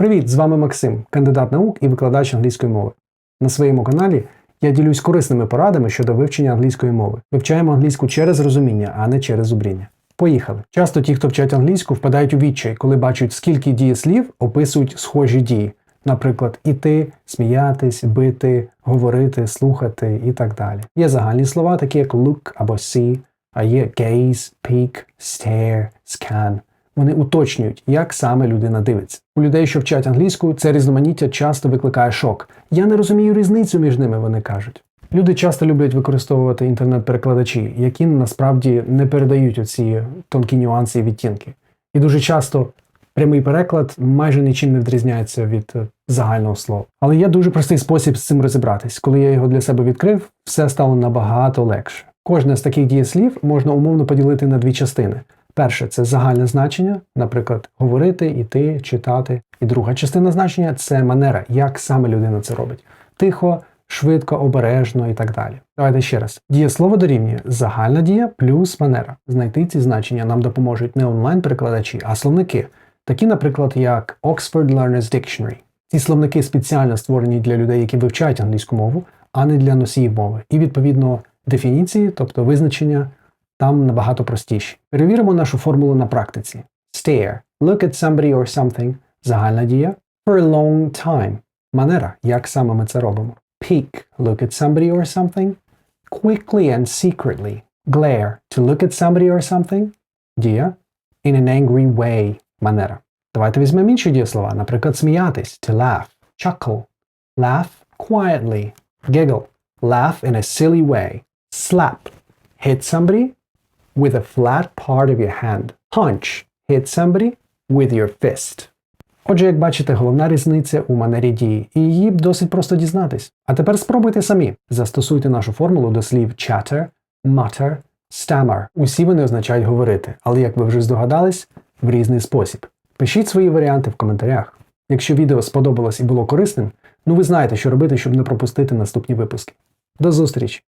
Привіт! З вами Максим, кандидат наук і викладач англійської мови. На своєму каналі я ділюсь корисними порадами щодо вивчення англійської мови. Вивчаємо англійську через розуміння, а не через зубріння. Поїхали. Часто ті, хто вчать англійську, впадають у відчай, коли бачать, скільки дієслів описують схожі дії. Наприклад, іти, сміятись, бити, говорити, слухати і так далі. Є загальні слова, такі як look або see, а є gaze, peek, stare, scan. Вони уточнюють, як саме людина дивиться. У людей, що вчать англійську, це різноманіття часто викликає шок. Я не розумію різницю між ними, вони кажуть. Люди часто люблять використовувати інтернет-перекладачі, які насправді не передають оці тонкі нюанси і відтінки. І дуже часто прямий переклад майже нічим не відрізняється від е, загального слова. Але є дуже простий спосіб з цим розібратись. Коли я його для себе відкрив, все стало набагато легше. Кожне з таких дієслів можна умовно поділити на дві частини. Перше це загальне значення, наприклад, говорити, іти, читати. І друга частина значення це манера, як саме людина це робить. Тихо, швидко, обережно і так далі. Давайте ще раз. Дієслово дорівнює загальна дія плюс манера. Знайти ці значення нам допоможуть не онлайн-перекладачі, а словники, такі, наприклад, як Oxford Learner's Dictionary. Ці словники спеціально створені для людей, які вивчають англійську мову, а не для носіїв мови. І відповідно дефініції, тобто визначення, там набагато простіші. Перевіримо нашу формулу на практиці. Stare. Look at somebody or something. Загальна дія. For a long time. Манера. Як саме ми це робимо? Peek. Look at somebody or something. Quickly and secretly. Glare. To look at somebody or something. Дія. In an angry way. Манера. Давайте візьмемо інші дієслова. Наприклад, сміятись. To laugh. Chuckle. Laugh quietly. Giggle. Laugh in a silly way. Slap. Hit somebody With a flat part of your hand. Punch. Hit somebody with your fist. Отже, як бачите, головна різниця у манері дії, і її б досить просто дізнатись. А тепер спробуйте самі. Застосуйте нашу формулу до слів chatter, mutter, stammer. Усі вони означають говорити, але як ви вже здогадались, в різний спосіб. Пишіть свої варіанти в коментарях. Якщо відео сподобалось і було корисним, ну ви знаєте, що робити, щоб не пропустити наступні випуски. До зустрічі!